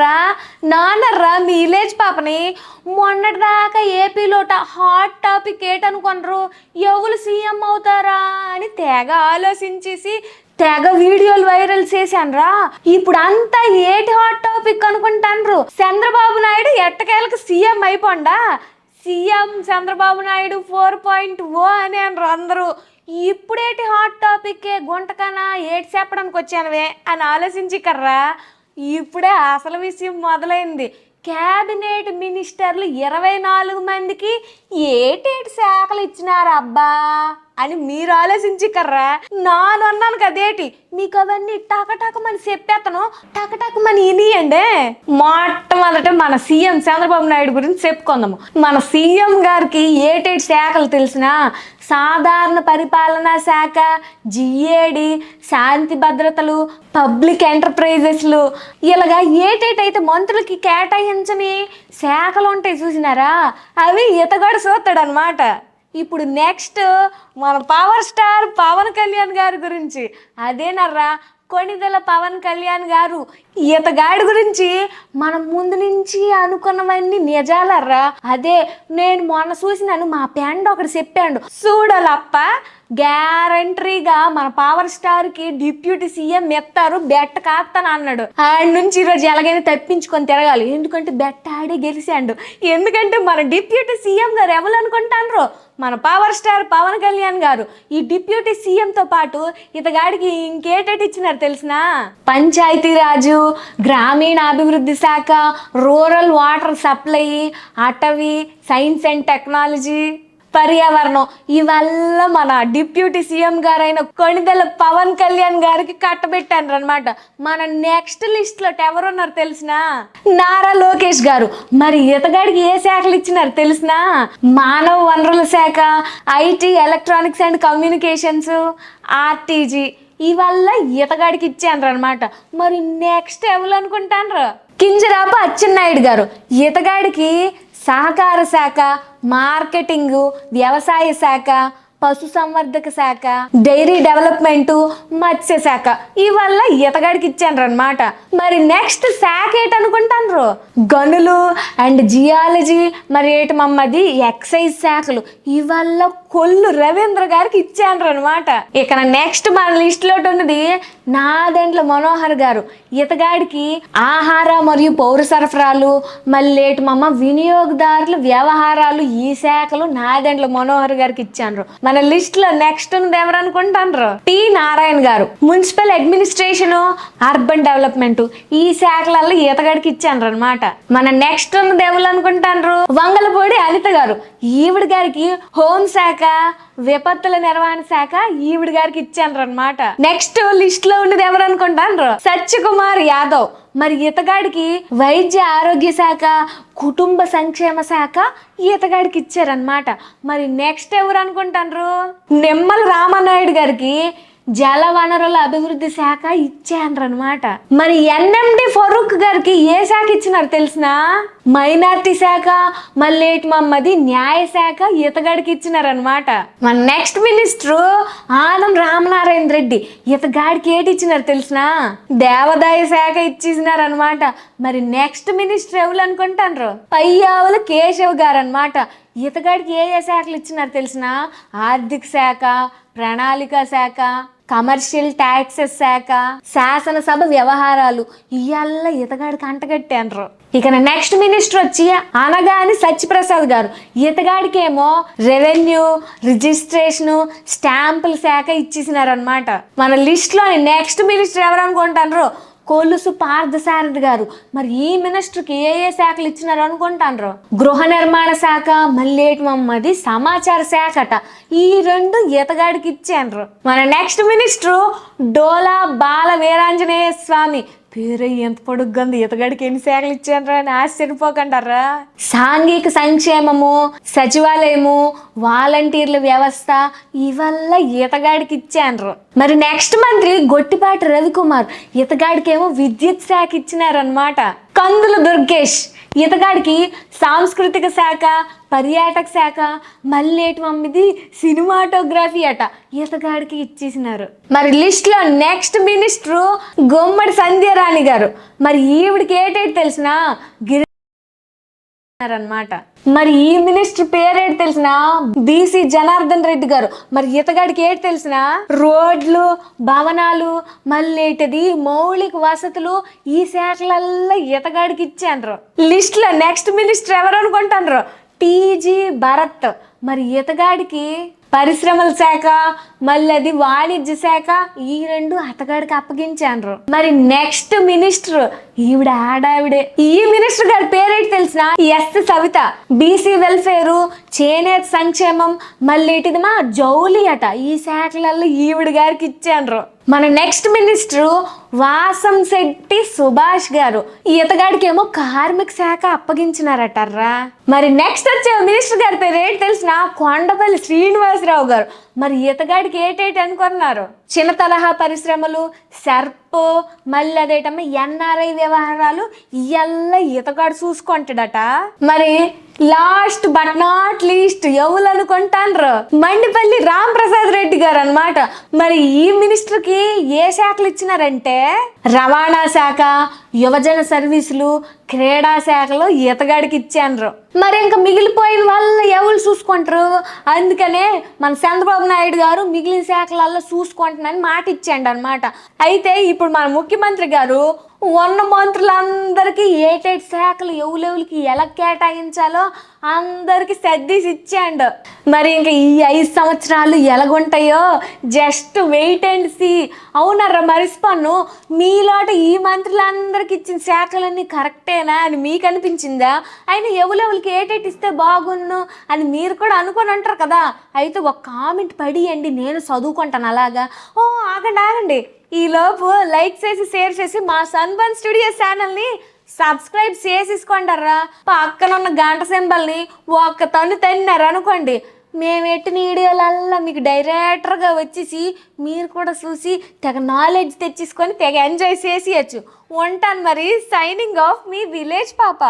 రా నాన్నర్రా మీ విలేజ్ పాపని. మొన్నటిదాకా ఏపీలోట హాట్ టాపిక్ ఏటనుకొనరు ఎవరు సీఎం అవుతారా అని తెగ ఆలోచించేసి తెగ వీడియోలు వైరల్ చేశాన్రా. ఇప్పుడు అంతా ఏటి హాట్ టాపిక్ అనుకుంటాన్రు? చంద్రబాబు నాయుడు ఎట్టకేలకు CM అయిపోండా? CM Chandrababu Naidu four point oh అని అనరు అందరూ. ఇప్పుడేటి హాట్ టాపిక్ గుంటకనా ఏటి చెప్పడానికి వచ్చానవే అని ఆలోచించి కర్రా ఇప్పుడే అసలు విషయం మొదలైంది. క్యాబినెట్ మినిస్టర్లు ఇరవై నాలుగు మందికి ఏటేటి శాఖలు ఇచ్చినారు అబ్బా? అని మీరు ఆలోచించి కర్రా నాను అన్నాను కదేటి? మీకు అవన్నీ టకటకమని చెప్పేతను టకటకమని ఇనియండి. మొట్టమొదట మన సీఎం చంద్రబాబు నాయుడు గురించి చెప్పుకుందాము. మన సీఎం గారికి ఏటేటి శాఖలు తెలిసినా సాధారణ పరిపాలనా శాఖ జిఏడి శాంతి భద్రతలు పబ్లిక్ ఎంటర్ప్రైజెస్లు ఇలాగా ఏటేటైతే మంత్రులకి కేటాయించని శాఖ శాఖలు ఉంటాయి చూసినారా? అవి ఈతగాడు చూస్తాడు అనమాట ఇప్పుడు నెక్స్ట్ మన పవర్ స్టార్ పవన్ కళ్యాణ్ గారి గురించి. అదేనర్రా కొణిదెల పవన్ కళ్యాణ్ గారు ఈతగాడి గురించి మనం ముందు నుంచి అనుకున్నవన్నీ నిజాలర్రా. అదే నేను మొన్న చూసినాను మా ఫ్రెండ్ ఒకటి చెప్పాడు చూడాలప్ప గ్యారంటరీగా మన పవర్ స్టార్కి డిప్యూటీ సీఎం ఎత్తారు బెట్ట కాస్తాను అన్నాడు. ఆయన నుంచి ఈరోజు ఎలాగైనా తప్పించుకొని తిరగాలి. ఎందుకంటే బెట్ట ఆడే గెలిచాడు. ఎందుకంటే మన డిప్యూటీ సీఎం గారు ఎవరు అనుకుంటాన్రో? మన పవర్ స్టార్ పవన్ కళ్యాణ్ గారు. ఈ డిప్యూటీ సీఎంతో పాటు ఇతగాడికి ఇంకేటటి ఇచ్చినారు తెలిసిన? పంచాయతీరాజు గ్రామీణాభివృద్ధి శాఖ రూరల్ వాటర్ సప్లై అటవీ సైన్స్ అండ్ టెక్నాలజీ. పర్యావరణం. ఇవల్ల మన డిప్యూటీ సీఎం గారైన కొణిదెల పవన్ కళ్యాణ్ గారికి కట్టబెట్టాను అనమాట మన నెక్స్ట్ లిస్ట్లో ఎవరున్నారు తెలిసినా? నారా లోకేష్ గారు. మరి ఇతగాడికి ఏ శాఖలు ఇచ్చినారు తెలిసినా? మానవ వనరుల శాఖ IT electronics and communications RTG ఇవల్ల ఈతగాడికి ఇచ్చాను అనమాట మరి నెక్స్ట్ ఎవరు అనుకుంటాను కింజరాపు అచ్చెన్నాయుడు గారు. ఈతగాడికి సహకార శాఖ మార్కెటింగ్ వ్యవసాయ శాఖ పశు సంవర్ధక శాఖ డైరీ డెవలప్మెంట్ మత్స్య శాఖ. ఇవల్ల ఈతగాడికి ఇచ్చాను అనమాట మరి నెక్స్ట్ శాఖ ఏటనుకుంటాను గనులు అండ్ జియాలజీ. మరి ఏటి మమ్మది? ఎక్సైజ్ శాఖలు. ఇవల్ల కొల్లు రవీంద్ర గారికి ఇచ్చాను అనమాట ఇక నెక్స్ట్ మన లిస్ట్ ఉన్నది నా దేంట్లో మనోహర్ గారు. ఇతగాడికి ఆహార మరియు పౌర సరఫరాలు మళ్ళీ మమ్మ వినియోగదారుల వ్యవహారాలు ఈ శాఖలు నాదెండ్ల మనోహర్ గారికి ఇచ్చాను మన లిస్ట్లో నెక్స్ట్ ఉన్నది ఎవరనుకుంటాను టి నారాయణ గారు. మున్సిపల్ అడ్మినిస్ట్రేషన్ అర్బన్ డెవలప్మెంట్ ఈ శాఖలలో ఈతగాడికి ఇచ్చాను అనమాట మన నెక్స్ట్ ఉన్నది ఎవరు అనుకుంటాను వంగలపూడి అనిత గారు. ఈవిడ గారికి హోం శాఖ విపత్తుల నిర్వహణ శాఖ ఈవిడ గారికి ఇచ్చాను అనమాట నెక్స్ట్ లిస్ట్లో ఉన్నది ఎవరు అనుకుంటాను సత్యకుమార్ యాదవ్. మరి ఈతగాడికి వైద్య ఆరోగ్య శాఖ కుటుంబ సంక్షేమ శాఖ ఈతగాడికి ఇచ్చారనమాట మరి నెక్స్ట్ ఎవరు అనుకుంటారు నిమ్మల రామనాయుడు గారికి జల వనరుల అభివృద్ధి శాఖ ఇచ్చారనమాట మరి ఎన్ఎండి ఫరూక్ గారికి ఏ శాఖ ఇచ్చినారు తెలిసిన? మైనార్టీ శాఖ మళ్ళీ ఏటి మమ్మది న్యాయ శాఖ ఈతగాడికి ఇచ్చినారనమాట మన నెక్స్ట్ మినిస్టర్ ఆనం రామనారాయణ రెడ్డి ఈతగాడికి ఏటి ఇచ్చినారు తెలిసిన? దేవాదాయ శాఖ ఇచ్చినారనమాట మరి నెక్స్ట్ మినిస్టర్ ఎవరు అనుకుంటాను పయ్యావుల కేశవ్ గారు అనమాట ఈతగాడికి ఏ ఏ శాఖలు ఇచ్చినారు తెలిసిన? ఆర్థిక శాఖ ప్రణాళిక శాఖ కమర్షియల్ ట్యాక్సెస్ శాఖ శాసనసభ వ్యవహారాలు ఇవల్ల ఇతగాడికి అంటగట్టాన్రు ఇక నెక్స్ట్ మినిస్టర్ వచ్చి అనగాని సత్యప్రసాద్ గారు ఇతగాడికేమో రెవెన్యూ రిజిస్ట్రేషన్ స్టాంపుల శాఖ ఇచ్చేసినారనమాట మన లిస్ట్లోని నెక్స్ట్ మినిస్టర్ ఎవరు అనుకుంటారు కొలుసు పార్థసారథి గారు. మరి ఈ మినిస్టర్కి ఏ ఏ శాఖలు ఇచ్చినారు అనుకుంటాను గృహ నిర్మాణ శాఖ మల్లేటి మమ్మది సమాచార శాఖట. ఈ రెండు ఈతగాడికి ఇచ్చాను మన నెక్స్ట్ మినిస్టర్ డోలా బాల వీరాంజనేయ స్వామి పేరు ఎంత పొడుగ్గుంది. ఈతగాడికి ఎన్ని శాఖలు ఇచ్చానరా? అని ఆశ్చర్యపోకండారా? సాంఘిక సంక్షేమము సచివాలయము వాలంటీర్ల వ్యవస్థ ఇవల్ల ఈతగాడికి ఇచ్చానరు. మరి నెక్స్ట్ మంత్రి గొట్టిపాటి రవికుమార్ ఈతగాడికేమో విద్యుత్ శాఖ ఇచ్చినారనమాట కందుల దుర్గేష్. ఇతగాడికి సాంస్కృతిక శాఖ పర్యాటక శాఖ మల్లేటి మమ్మిది సినిమాటోగ్రఫీ అట ఇతగాడికి ఇచ్చేసినారు. మరి లిస్ట్లో నెక్స్ట్ మినిస్టర్ గుమ్మడి సంధ్యారాణి గారు. మరి ఈవిడికి ఏటేటి తెలిసిన గిరి అన్నమాట మరి ఈ మినిస్టర్ పేరేంటి తెలిసిన? బీసీ జనార్దన్ రెడ్డి గారు. మరి ఇతగాడికి ఏంటి తెలిసిన? రోడ్లు భవనాలు మళ్ళీ మౌలిక వసతులు ఈ శాఖలల్లో ఇతగాడికి ఇచ్చాండ్రు. లిస్ట్లో నెక్స్ట్ మినిస్టర్ ఎవరు అనుకుంటాండ్రు? టీజీ భరత్. మరి ఈతగాడికి పరిశ్రమల శాఖ మళ్ళీ అది వాణిజ్య శాఖ ఈ రెండు అతగాడికి అప్పగించాను మరి నెక్స్ట్ మినిస్టర్ ఈవిడ ఆడావిడే. ఈ మినిస్టర్ గారి పేరేంటి తెలిసిన ఎస్ సవిత. బీసీ వెల్ఫేర్ చేనేత సంక్షేమం మళ్ళీ ఇటుది మా జౌలి అట. ఈ శాఖలలో ఈవిడ గారికి ఇచ్చాండ్రు మన next minister Vasamsetti Subhash గారు. ఈతగాడికేమో ఏమో కార్మిక శాఖ అప్పగించినారటర్రా. మరి నెక్స్ట్ వచ్చే మినిస్టర్ గారి పేరు ఏంటి తెలిసిన కొండపల్లి శ్రీనివాసరావు గారు. మరి ఈతగాడికి ఏటేటి అనుకున్నారు? చిన్న తరహా పరిశ్రమలు సర్పో మళ్ళీ అదేటమ్మ ఎన్ఆర్ఐ వ్యవహారాలు ఇవల్ల ఈతగాడు చూసుకుంటాడట. మరి లాస్ట్ బట్ నాట్ లీస్ట్ ఎవరు అనుకుంటాన్రు మండిపల్లి రామ్ ప్రసాద్ రెడ్డి గారు అనమాట మరి ఈ మినిస్టర్కి ఏ శాఖలు ఇచ్చినారంటే? రవాణా శాఖ యువజన సర్వీసులు క్రీడా శాఖలో ఈతగాడికి ఇచ్చాండ్రు మరి ఇంకా మిగిలిపోయిన వాళ్ళు ఎవరు చూసుకుంటారు? అందుకనే మన చంద్రబాబు నాయుడు గారు మిగిలిన శాఖలలో చూసుకుంటున్నాను మాట ఇచ్చాడు అనమాట అయితే ఇప్పుడు మన ముఖ్యమంత్రి గారు ఉన్న మంత్రులందరికీ ఏటేటి శాఖలు ఎవలెవులకి ఎలా కేటాయించాలో అందరికి సర్దీసి ఇచ్చాడు. మరి ఇంకా ఈ ఐదు సంవత్సరాలు ఎలాగుంటాయో జస్ట్ వెయిట్ అండ్ సీ. అవునర్రా మరిస్పన్ను మీలోట ఈ మంత్రులందరూ మంత్రులందరికి ఇచ్చిన శాఖలన్నీ కరెక్టేనా అని మీకు అనిపించిందా? అయినా ఎవలెవులకి ఏటేటి ఇస్తే బాగున్ను అని మీరు కూడా అనుకొని అంటారు కదా. అయితే ఒక కామెంట్ పడియండి నేను చదువుకుంటాను అలాగా. ఓ ఆగండి ఆగండి. ఈలోపు లైక్ చేసి షేర్ చేసి మా సన్బన్ స్టూడియో ఛానల్ని సబ్స్క్రైబ్ చేసేసుకోండర్రా పక్కన ఉన్న గంట సింబల్ని ఒక్క తన్ను తన్నారు అనుకోండి మేము ఎట్టిన వీడియోలల్లా మీకు డైరెక్టర్గా వచ్చేసి మీరు కూడా చూసి తెగ నాలెడ్జ్ తెచ్చేసుకొని తెగ ఎంజాయ్ చేసేయచ్చు. ఉంటాను మరి సైనింగ్ ఆఫ్ మీ విలేజ్ పాప.